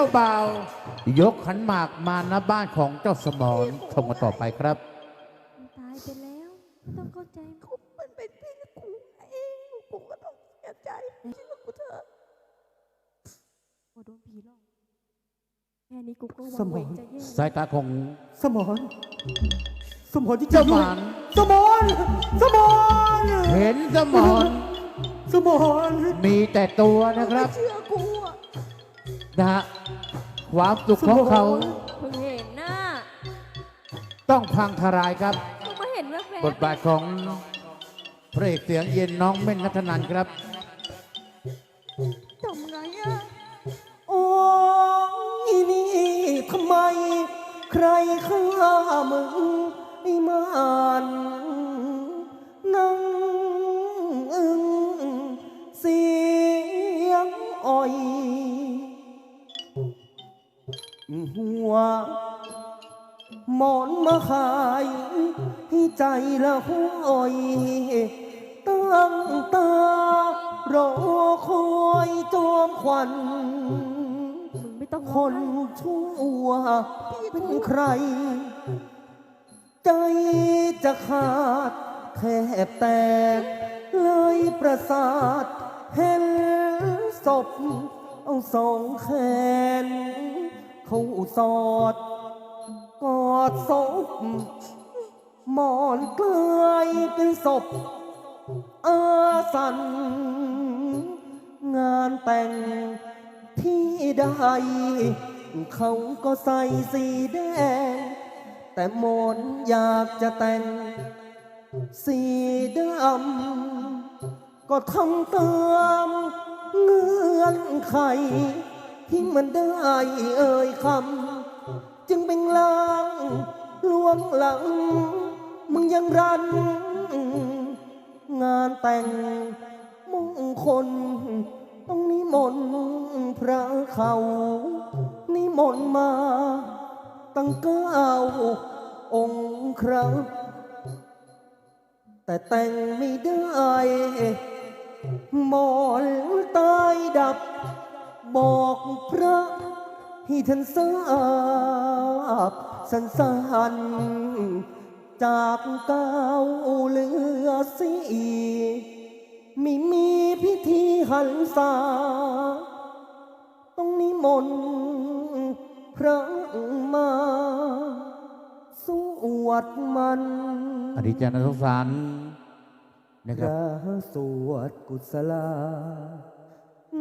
จ้าบ่าวยกขันหมากมาณบ้านของเจ้าสมรชมกันต่อไปครับมันตายไปแล้ว ต้องเข้าใจกูมันเป็นพี่กูเองกูก็ต้องเสียใจเชื่อกูเถอะโอ้โดนผีหลอกแค่นี้กูก็สวังมเวองงจะแย่สายตาของสมอนสมอนที่เจ้าด้หวยวานสมอนสมอนเห็นสมรสมอนมีแต่ตัวนะครับเชื่อกูอะนะฮะ ความสุขของเขา เพิ่งเห็นหน้าต้องพังทลายครับ เพิ่งมาเห็นแว๊บบทบาทของพระเอกเสียงเย็นน้องเม่นนัทนันครับ ทำไงอะโอ้ยนี่ทำไม ใครฆ่ามึงไอ้มา หัว หมอนมาขายให้ใจละห้อยตั้งตารอคอยจอมขวัญไม่ต้องคร้องนะชั่วเป็นใคร ใจจะขาดแทบแตก เลยประสาทเห็นศพเอาสองแขน เขาสอด กอดศพหมอนเกลยเป็นศพ อาสัน งานแต่งที่ใดเขาก็ใส่สีแดง แต่หมอนอยากจะแต่ง สีดำก็ทำตามเงื่อนไข ที่มันได้เอ่ยคำ จึงเป็นลางลวงหลัง มึงยังรัน งานแต่งมงคล ต้องนิมนต์พระเขา นิมนต์มา ตั้งเก้าองค์ครับ แต่แต่งไม่ได้ หมอนตายดับ บอกพระให้ท่านทราบสันสานจากเก้าเหลือสีไม่มีพิธีหันษาต้องนิมนต์พระมาสวดมันอดีตเจานสงสารนะพครับระสวดกุศลา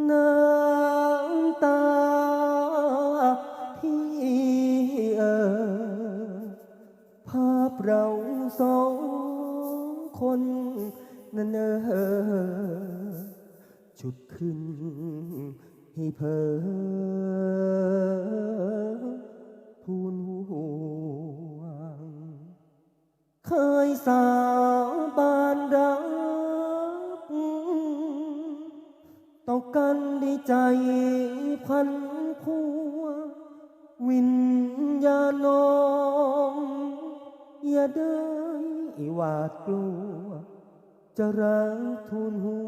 น้ำ ตาที่เออภาพเราสองคนนั้นเออชุดขึ้นให้เพอทูลห่วงเคยสา ใจพันพัว วิญญาณองอย่าได้หวาดกลัว จะรักทูลหั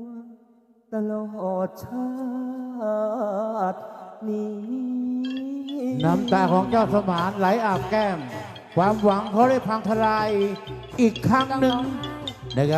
วตลอดชาตินี้น้ำตาของเจ้าสมานไหลอาบแก้ม ความหวังเขาได้พังทลายอีกครั้งหนึ่ง